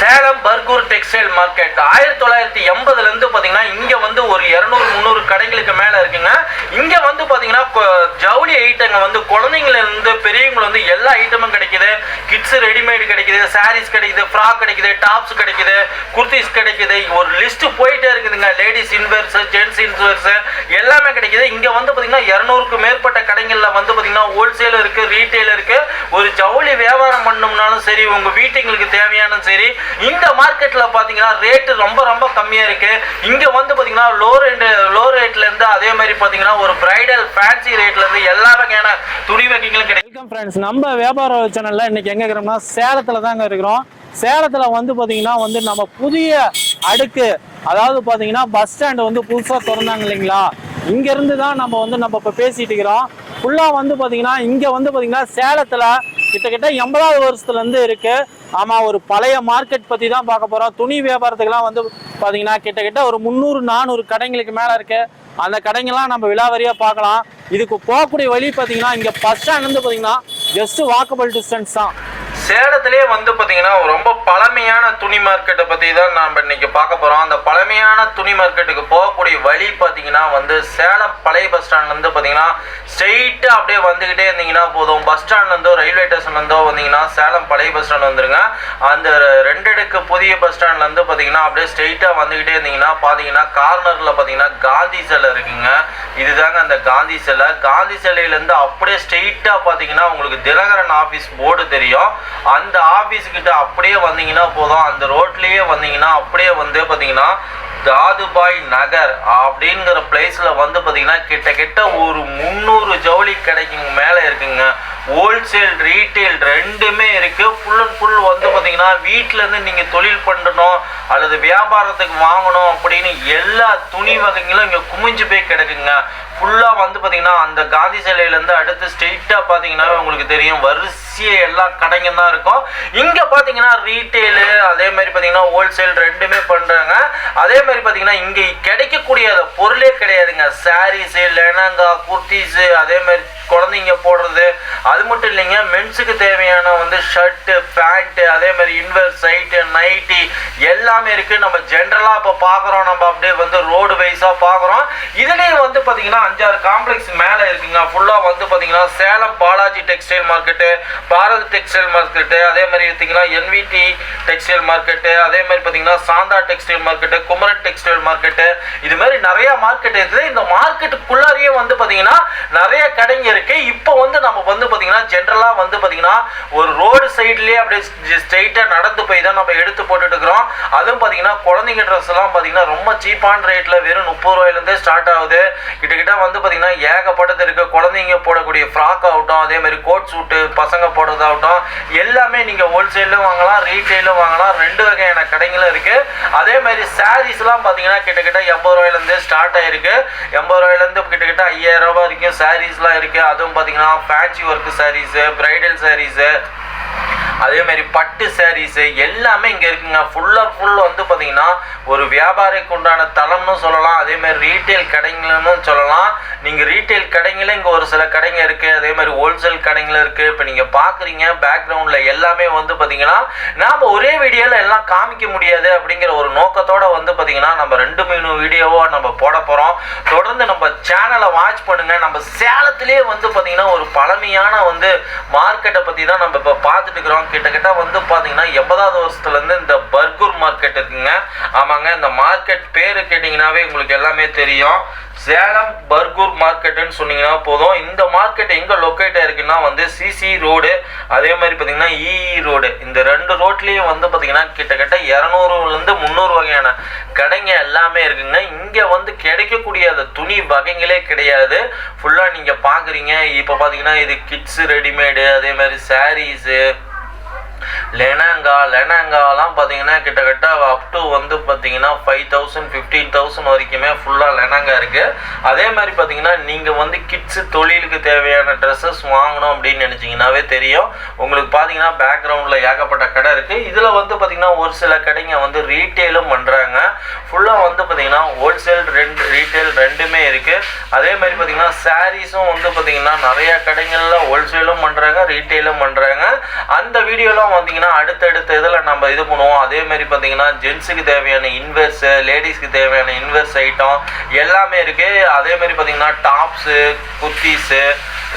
Salem Bargur textile market. ஆயிரத்தி தொள்ளாயிரத்தி எண்பதுல இருந்து இங்கே இங்க வந்து ஒரு இருநூறு முந்நூறு கடைகளுக்கு மேல இருக்குங்க. இங்க வந்து பார்த்தீங்கன்னா ஜவுளி ஐட்டங்க வந்து குழந்தைங்கள இருந்து பெரியவங்க வந்து எல்லா ஐட்டமும் கிடைக்குது. கிட்ஸ் ரெடிமேட் கிடைக்குது சாரீஸ் கிடைக்குது ஃப்ராக் கிடைக்குது டாப்ஸ் கிடைக்குது குர்த்திஸ் கிடைக்குது. ஒரு லிஸ்ட் போயிட்டே இருக்குதுங்க. லேடிஸ் இன்வெர்ஸ் ஜென்ஸ் இன்வெர்ஸ் எல்லாமே கிடைக்குது. இங்க வந்து பார்த்தீங்கன்னா இருநூறுக்கு மேற்பட்ட கடைகள்ல வந்து பார்த்தீங்கன்னா ஹோல்சேல் இருக்கு ரீட்டைல் இருக்கு. ஒரு ஜவுளி வியாபாரம் பண்ணோம்னாலும் சரி உங்க வீட்டுங்களுக்கு தேவையானும் சரி இந்த மார்க்கெட்ல பாத்தீங்கன்னா ரேட்டு ரொம்ப ரொம்ப கம்மியா இருக்கு. இங்க வந்து பாத்தீங்கன்னா லோ ரேட் லோ ரேட்ல இருந்து அதே மாதிரி பாத்தீங்கன்னா ஒரு பிரைடல் ஃபேன்சி ரேட்ல இருந்து எல்லா வகையான துணி வகைகளும் கிடைக்கும். வெல்கம் ஃப்ரெண்ட்ஸ் நம்ம வியாபார சேனல்ல இன்னைக்கு எங்க இருக்கிறோம்னா சேலத்துல தாங்க இருக்கிறோம். சேலத்துல வந்து பாத்தீங்கன்னா வந்து நம்ம புதிய அடுக்கு அதாவது பாத்தீங்கன்னா பஸ் ஸ்டாண்ட் வந்து புதுசா திறந்தாங்க இல்லைங்களா? இங்க இருந்து தான் நம்ம வந்து நம்ம இப்ப பேசிட்டு இருக்கிறோம். ஃபுல்லாக வந்து பார்த்தீங்கன்னா இங்கே வந்து பார்த்தீங்கன்னா சேலத்தில் கிட்டத்தட்ட எண்பதாவது வருஷத்துலேருந்து இருக்குது ஆமாம் ஒரு பழைய மார்க்கெட் பற்றி தான் பார்க்க போகிறோம் துணி வியாபாரத்துக்கெல்லாம் வந்து பார்த்தீங்கன்னா கிட்டத்தட்ட ஒரு முந்நூறு நானூறு கடைங்களுக்கு மேலே இருக்குது அந்த கடைங்கெல்லாம் நம்ம விழாவரியாக பார்க்கலாம். இதுக்கு போகக்கூடிய வழி பார்த்தீங்கன்னா இங்கே பஸ் ஸ்டாண்ட் பார்த்தீங்கன்னா பாத்தீங்கன்னா ஜஸ்ட் வாக்கபிள் டிஸ்டன்ஸ் தான். சேலத்திலே வந்து பார்த்தீங்கன்னா ரொம்ப பழமையான துணி மார்க்கெட்டை பற்றி தான் நாம் இன்றைக்கி பார்க்க போகிறோம் அந்த பழமையான துணி மார்க்கெட்டுக்கு போகக்கூடிய வழி பார்த்தீங்கன்னா வந்து சேலம் பழைய பஸ் ஸ்டாண்ட்லேருந்து பார்த்தீங்கன்னா ஸ்ட்ரெயிட்டாக அப்படியே வந்துக்கிட்டே இருந்தீங்கன்னா போதும். பஸ் ஸ்டாண்ட்லேருந்தோ ரயில்வே ஸ்டேஷன்லேருந்தோ வந்தீங்கன்னா சேலம் பழைய பஸ் ஸ்டாண்ட் வந்துருங்க. அந்த ரெண்டு அடுக்கு புதிய பஸ் ஸ்டாண்ட்லேருந்து பார்த்தீங்கன்னா அப்படியே ஸ்ட்ரெயிட்டாக வந்துக்கிட்டே இருந்தீங்கன்னா பார்த்தீங்கன்னா கார்னரில் பார்த்தீங்கன்னா காந்தி சிலை இருக்குங்க. இதுதாங்க அந்த காந்தி சிலை. காந்தி சிலையிலேருந்து அப்படியே ஸ்ட்ரெயிட்டாக பார்த்தீங்கன்னா உங்களுக்கு தினகரன் ஆஃபீஸ் போர்டு தெரியும். அந்த ஆபீஸ் கிட்ட அப்படியே வந்தீங்கன்னா போதும். அந்த ரோட்லேயே வந்தீங்கன்னா அப்படியே வந்து பார்த்தீங்கன்னா தாதுபாய் நகர் அப்படிங்கிற பிளேஸில் வந்து பார்த்தீங்கன்னா கிட்ட கிட்ட ஒரு முந்நூறு ஜவுளி கிடைக்குங்க மேலே இருக்குங்க. ஹோல்சேல் ரீட்டைல் ரெண்டுமே இருக்குது ஃபுல் அண்ட் ஃபுல் வந்து பார்த்தீங்கன்னா வீட்டிலேருந்து நீங்கள் தொழில் பண்ணணும். அல்லது வியாபாரத்துக்கு வாங்கணும் அப்படின்னு எல்லா துணி வகைகளும் இங்கே குமிஞ்சு போய் கிடக்குங்க. ஃபுல்லாக வந்து பார்த்தீங்கன்னா அந்த காந்தி சிலையிலேருந்து அடுத்து ஸ்ட்ரெயிட்டாக பார்த்தீங்கன்னா உங்களுக்கு தெரியும். வரிசையை எல்லா கடைங்க தான் இருக்கும். இங்கே பார்த்தீங்கன்னா ரீட்டெயிலு அதே மாதிரி பார்த்தீங்கன்னா ஹோல்சேல் ரெண்டுமே பண்ணுறாங்க அதே மாதிரி பார்த்தீங்கன்னா இங்கே கிடைக்கக்கூடிய பொருளே கிடையாதுங்க. சாரீஸு லெனங்கா குர்த்திஸு அதே மாதிரி குழந்தைங்க போடுறது. அது மட்டும் இல்லைங்க மென்ஸுக்கு தேவையான வந்து ஷர்ட்டு பேண்ட்டு அதே மாதிரி இன்வர் சைட்டு நைட்டி எல்லாமே இருக்கு. நம்ம ஜென்ரலா இப்போ பார்க்குறோம். நம்ம அப்படியே வந்து ரோடு வைஸாக பார்க்குறோம். இது வந்து பார்த்தீங்கன்னா அஞ்சாறு காம்ப்ளெக்ஸ் மேலே இருக்குங்க. ஃபுல்லாக வந்து பார்த்தீங்கன்னா Salem Balaji textile market Bharat textile market அதே மாதிரி பார்த்தீங்கன்னா என்விடி டெக்ஸ்டைல் மார்க்கெட்டு அதே மாதிரி பார்த்தீங்கன்னா Shantha textile market Kumaran textile market இது மாதிரி நிறைய மார்க்கெட் இருக்குது. இந்த மார்க்கெட்டுக்குள்ளாரியே வந்து பார்த்தீங்கன்னா நிறைய கடைங்க இருக்கு. இப்போ வந்து நம்ம வந்து பார்த்தீங்கன்னா ஜென்ரலாக வந்து பார்த்தீங்கன்னா ஒரு ரோடு சைட்லேயே அப்படியே ஸ்ட்ரெயிட்டாக நடந்து போய் தான் நம்ம எடுத்து போட்டுட்டு இருக்கிறோம். அதுவும் பார்த்தீங்கன்னா குழந்தைங்க ட்ரெஸ் எல்லாம் பார்த்தீங்கன்னா ரொம்ப சீப்பான ரேட்டில் வெறும் முப்பது ரூபாயிலேருந்தே ஸ்டார்ட் ஆகுது. கிட்டக்கிட்ட வந்து பார்த்தீங்கன்னா ஏகப்பட்டது இருக்குது குழந்தைங்க போடக்கூடிய ஃப்ராக் ஆகட்டும் அதே மாதிரி கோட் சூட்டு பசங்க போடுறதாகட்டும் எல்லாமே நீங்கள் ஹோல்சேலும் வாங்கலாம் ரீட்டெயிலும் வாங்கலாம். ரெண்டு வகையான கடைங்களும் இருக்குது அதே மாதிரி சாரீஸ்லாம் பார்த்தீங்கன்னா கிட்டக்கிட்ட எண்பது ரூபாயிலேருந்து ஸ்டார்ட் ஆகிருக்கு எண்பது ரூபாயிலேருந்து கிட்டக்கிட்ட ஐயாயிரம் ரூபாய் வரைக்கும் சாரீஸ்லாம் இருக்குது அதுவும் பார்த்தீங்கன்னா fancy work saris bridal saris அதே மாதிரி பட்டு சாரீஸ் எல்லாமே இங்க இருக்குங்க. ஃபுல்லாக ஃபுல் வந்து பாத்தீங்கன்னா ஒரு வியாபாரிக்கு உண்டான தளம்னு சொல்லலாம். அதே மாதிரி ரீட்டைல் கடைங்களும் சொல்லலாம். நீங்க ரீட்டைல் கடைங்களும் இங்க ஒரு சில கடைங்க இருக்கு. அதே மாதிரி ஹோல்சேல் கடைங்களும் இருக்கு. இப்போ நீங்க பாக்குறீங்க பேக்ரவுண்ட்ல எல்லாமே வந்து பாத்தீங்கன்னா நாம ஒரே வீடியோல எல்லாம் காமிக்க முடியாது அப்படிங்கிற ஒரு நோக்கத்தோட வந்து பாத்தீங்கன்னா நம்ம ரெண்டு மூணு வீடியோவா நம்ம போட போறோம். தொடர்ந்து நம்ம சேனலை வாட்ச் பண்ணுங்க. நம்ம சேலத்திலேயே வந்து பாத்தீங்கன்னா ஒரு பழமையான வந்து மார்க்கெட்டை பத்தி தான் நம்ம இப்போ பார்த்துட்டு இருக்கிறோம். கிட்டத்தட்ட வந்து பார்த்தீங்கன்னா எண்பதாவது வருஷத்துலேருந்து இந்த பர்கூர் மார்க்கெட் இருக்குங்க. ஆமாங்க இந்த மார்க்கெட் பேர் கேட்டிங்கனாவே உங்களுக்கு எல்லாமே தெரியும். சேலம் பர்கூர் மார்க்கெட்டுன்னு சொன்னீங்கன்னா போதும். இந்த மார்க்கெட் எங்கே லொக்கேட் ஆயிருக்குன்னா வந்து சிசி ரோடு அதே மாதிரி பார்த்தீங்கன்னா இஇ ரோடு இந்த ரெண்டு ரோட்லேயும் வந்து பார்த்தீங்கன்னா கிட்டத்தட்ட இரநூறுலேருந்து முந்நூறு வகையான கடைங்க எல்லாமே இருக்குங்க. இங்கே வந்து கிடைக்கக்கூடிய அந்த துணி வகைங்களே கிடையாது. ஃபுல்லாக நீங்கள் பார்க்குறீங்க இப்போ பார்த்தீங்கன்னா இது கிட்ஸ் ரெடிமேடு அதே மாதிரி சாரீஸு லெனங்கா லெனங்காலாம் பார்த்தீங்கன்னா கிட்டத்தட்ட அப் டு வந்து பார்த்தீங்கன்னா ஃபைவ் தௌசண்ட் ஃபிஃப்டீன் தௌசண்ட் வரைக்குமே ஃபுல்லாக லெனங்கா இருக்குது அதே மாதிரி பார்த்தீங்கன்னா நீங்கள் வந்து கிட்ஸு தொழிலுக்கு தேவையான ட்ரெஸ்ஸஸ் வாங்கணும் அப்படின்னு நினச்சிங்கனாவே தெரியும். உங்களுக்கு பார்த்தீங்கன்னா பேக்ரவுண்டில் ஏகப்பட்ட கடை இருக்குது இதில் வந்து பார்த்தீங்கன்னா ஒரு சில கடைங்க வந்து ரீட்டெயிலும் பண்ணுறாங்க ஃபுல்லாக வந்து பார்த்தீங்கன்னா ஹோல்சேல் ரெண்டு ரீட்டெயில் ரெண்டுமே இருக்குது அதே மாதிரி பார்த்தீங்கன்னா சாரீஸும் வந்து பார்த்தீங்கன்னா நிறையா கடைகளில் ஹோல்சேலும் பண்ணுறாங்க ரீட்டெயிலும் பண்ணுறாங்க அந்த வீடியோலாம் இன்னும் வந்தீங்கன்னா அடுத்தடுத்த இதில் நம்ம இது பண்ணுவோம். அதே மாதிரி பார்த்தீங்கன்னா ஜென்ஸுக்கு தேவையான இன்வெர்ஸு லேடிஸ்க்கு தேவையான இன்வெர்ஸ் ஐட்டம் எல்லாமே இருக்கு. அதே மாதிரி பார்த்தீங்கன்னா டாப்ஸு குர்த்தீஸு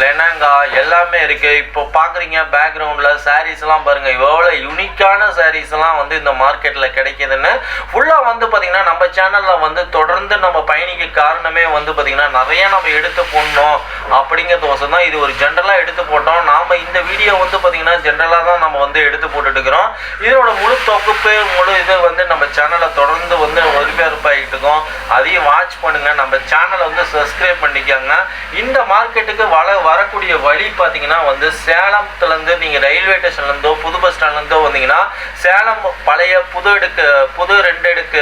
லெனங்கா எல்லாமே இருக்குது இப்போ பார்க்குறீங்க பேக்ரவுண்டில் சாரீஸ்லாம் பாருங்கள் எவ்வளோ யூனிக்கான சாரீஸ்லாம் வந்து இந்த மார்க்கெட்டில் கிடைக்கிதுன்னு ஃபுல்லாக வந்து பார்த்திங்கன்னா நம்ம சேனலில் வந்து தொடர்ந்து நம்ம பயணிக்க காரணமே வந்து பார்த்திங்கன்னா நிறையா நம்ம எடுத்து போடணும் அப்படிங்கிறதுக்கோசம் தான். இது ஒரு ஜென்ரலாக எடுத்து போட்டோம். நாம் இந்த வீடியோ வந்து பார்த்திங்கன்னா ஜென்ரலாக தான் நம்ம வந்து எடுத்து போட்டுட்டு இருக்கிறோம். இதோட முழு தொகுப்பு முழு இது வந்து நம்ம சேனலை தொடர்ந்து வந்து ஒளிபரப்பாகிட்டு இருக்கோம். அதையும் வாட்ச் பண்ணுங்கள் நம்ம சேனலை வந்து சப்ஸ்கிரைப் பண்ணிக்கோங்க. இந்த மார்க்கெட்டுக்கு வள வரக்கூடிய வழி பார்த்தீங்கன்னா வந்து சேலத்துலேருந்து நீங்கள் ரயில்வே ஸ்டேஷன்லேருந்தோ புது பஸ் ஸ்டாண்ட்லேருந்தோ வந்தீங்கன்னா சேலம் பழைய புது அடுக்கு புது ரெண்டு அடுக்கு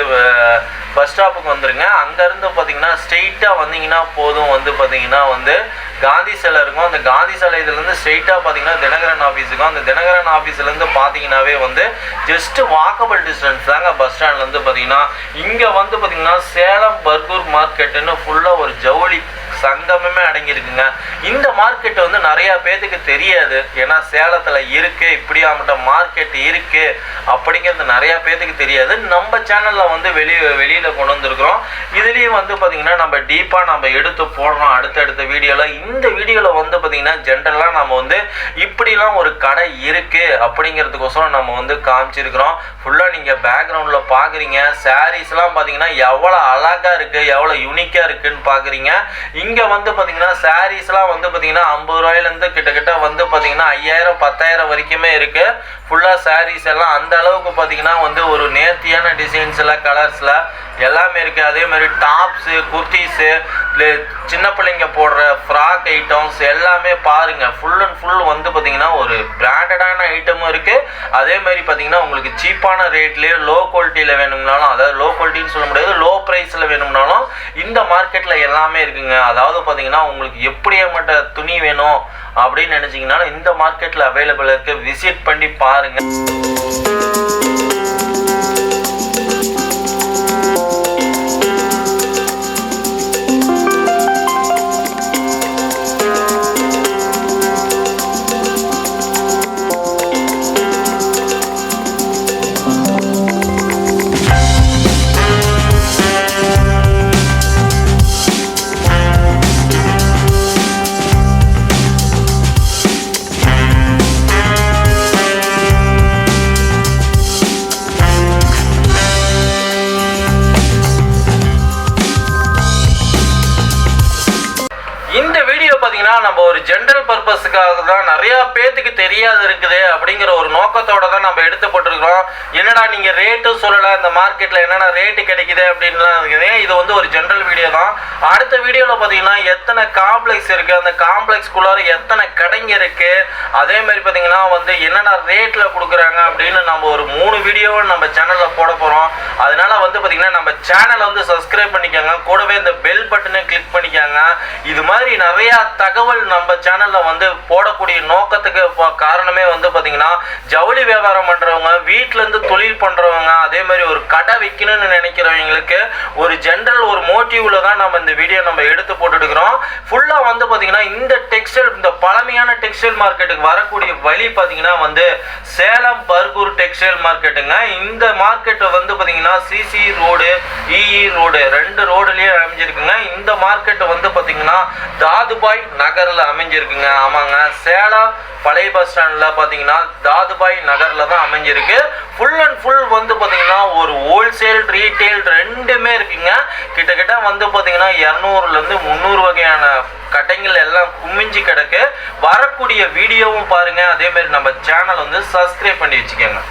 பஸ் ஸ்டாப்புக்கு வந்துடுங்க அங்கேருந்து பார்த்தீங்கன்னா ஸ்ட்ரெயிட்டாக வந்தீங்கன்னா போதும் வந்து பார்த்தீங்கன்னா வந்து காந்தி சிலை இருக்கும். அந்த காந்தி சிலை இதுலேருந்து ஸ்ட்ரெயிட்டாக பார்த்தீங்கன்னா தினகரன் ஆஃபீஸுக்கும் அந்த தினகரன் ஆஃபீஸ்லேருந்து பார்த்தீங்கன்னாவே வந்து ஜஸ்ட்டு வாக்கபிள் டிஸ்டன்ஸ் தாங்க பஸ் ஸ்டாண்ட்லேருந்து பார்த்தீங்கன்னா இங்கே வந்து பார்த்தீங்கன்னா சேலம் பர்கூர் மார்க்கெட்டுன்னு ஃபுல்லாக ஒரு ஜவுளி சங்கமுமே அடங்கியிருக்குங்க. இந்த மார்க்கெட் வந்து நிறையா பேத்துக்கு தெரியாது. ஏன்னா சேலத்தில் இருக்கு இப்படியாமட்ட மார்க்கெட் இருக்கு அப்படிங்கிறது நிறையா பேத்துக்கு தெரியாது. நம்ம சேனலில் வந்து வெளி வெளியில் கொண்டு வந்திருக்கிறோம். இதுலேயும் வந்து பார்த்தீங்கன்னா நம்ம டீப்பாக நம்ம எடுத்து போடுறோம். அடுத்தடுத்த வீடியோவில் இந்த வீடியோவில் வந்து பார்த்திங்கன்னா ஜென்ரலாக நம்ம வந்து இப்படிலாம் ஒரு கடை இருக்குது அப்படிங்கிறதுக்கோசரம் நம்ம வந்து காமிச்சிருக்கிறோம். ஃபுல்லாக நீங்கள் பேக்ரவுண்டில் பார்க்குறீங்க சாரீஸ்லாம் பார்த்தீங்கன்னா எவ்வளோ அழகாக இருக்குது எவ்வளோ யூனிக்காக இருக்குதுன்னு பார்க்குறீங்க இங்கே இங்கே வந்து பார்த்தீங்கன்னா சாரீஸ்லாம் வந்து பார்த்தீங்கன்னா ஐம்பது ரூபாயிலேருந்து கிட்டத்தட்ட வந்து பார்த்தீங்கன்னா ஐயாயிரம் பத்தாயிரம் வரைக்குமே இருக்குது ஃபுல்லாக சாரீஸ் எல்லாம் அந்த அளவுக்கு பார்த்தீங்கன்னா வந்து ஒரு நேர்த்தியான டிசைன்ஸில் கலர்ஸில் எல்லாமே இருக்குது அதே மாதிரி டாப்ஸு குர்த்திஸு சின்ன பிள்ளைங்க போடுற ஃப்ராக் ஐட்டம்ஸ் எல்லாமே பாருங்கள் ஃபுல் அண்ட் ஃபுல் வந்து பார்த்தீங்கன்னா ஒரு பிராண்டடான ஐட்டமும் இருக்குது அதே மாதிரி பார்த்தீங்கன்னா உங்களுக்கு சீப்பான ரேட்லேயே லோ குவாலிட்டியில் வேணும்னாலும் அதாவது லோ குவாலிட்டின்னு சொல்ல முடியாது லோ ப்ரைஸில் வேணும்னாலும் இந்த மார்க்கெட்டில் எல்லாமே இருக்குங்க. அதாவது பார்த்தீங்கன்னா உங்களுக்கு எப்படியாப்பட்ட துணி வேணும் அப்படின்னு நினச்சிங்கனாலும் இந்த மார்க்கெட்டில் அவைலபிள் இருக்குது விசிட் பண்ணி பாருங்கள் நம்ம ஒரு ஜென்ரல் பர்பஸுக்காக தான் நிறைய பேத்துக்கு தெரியாது இருக்குது அப்படிங்கிற ஒரு நோக்கத்தோட தான் நம்ம எடுத்து போட்டிருக்கிறோம். என்னடா நீங்கள் ரேட்டும் சொல்லலை இந்த மார்க்கெட்டில் என்னென்ன ரேட்டு கிடைக்குது அப்படின்லாம் இருக்குது இது வந்து ஒரு ஜென்ரல் வீடியோ தான். அடுத்த வீடியோவில் பார்த்தீங்கன்னா எத்தனை காம்ப்ளெக்ஸ் இருக்குது அந்த காம்ப்ளெக்ஸ்குள்ளார எத்தனை கடைங்க இருக்குது அதே மாதிரி பார்த்தீங்கன்னா வந்து என்னென்ன ரேட்டில் கொடுக்குறாங்க அப்படின்னு நம்ம ஒரு மூணு வீடியோவை நம்ம சேனலில் போட போகிறோம் அதனால வந்து பார்த்தீங்கன்னா நம்ம சேனலை வந்து சப்ஸ்கிரைப் பண்ணிக்கோங்க. கூடவே இந்த பெல் பட்டனை கிளிக் பண்ணிக்கோங்க. இது மாதிரி நிறையா தகவல் நம்ம சேனலில் வந்து போடக்கூடிய நோக்கத்துக்கு காரணமே வந்து பார்த்தீங்கன்னா ஜவுளி வியாபாரம் பண்றவங்க வீட்டிலேருந்து இருந்து தொழில் பண்றவங்க அதே மாதிரி ஒரு கடை வைக்கணும்னு நினைக்கிறவங்களுக்கு ஒரு ஜென்ரல் ஒரு மோட்டிவ்ல தான் நம்ம இந்த வீடியோ நம்ம எடுத்து போட்டுருக்கிறோம் ஃபுல்லா வந்து பார்த்தீங்கன்னா இந்த டெக்ஸ்டைல் இந்த பழமையான டெக்ஸ்டைல் மார்க்கெட்டுக்கு வரக்கூடிய வழி பார்த்தீங்கன்னா வந்து சேலம் பர்கூர் டெக்ஸ்டைல் மார்க்கெட்டுங்க இந்த மார்க்கெட் வந்து பார்த்தீங்கன்னா சிசி ரோடு இஇ ரோடு ரெண்டு ரோடுலேயே அமைஞ்சிருக்குங்க. இந்த மார்க்கெட் வந்து பார்த்தீங்கன்னா தாதுபாய் நகர் நகரில் அமைஞ்சிருக்குங்க. ஆமாங்க. சேலம் பழைய பஸ் ஸ்டாண்டில் பார்த்தீங்கன்னா தாதுபாய் நகரில் தான் அமைஞ்சிருக்கு. ஃபுல் அண்ட் ஃபுல் வந்து பார்த்தீங்கன்னா ஒரு ஹோல்சேல் ரீட்டைல் ரெண்டுமே இருக்குங்க. கிட்டத்தட்ட வந்து பார்த்தீங்கன்னா இரநூறுலேருந்து முந்நூறு வகையான கடைகள் எல்லாம் குமிஞ்சு கிடக்கு. வரக்கூடிய வீடியோவும் பாருங்க. அதே மாதிரி நம்ம சேனல் வந்து சப்ஸ்கிரைப் பண்ணி வச்சுக்கோங்க.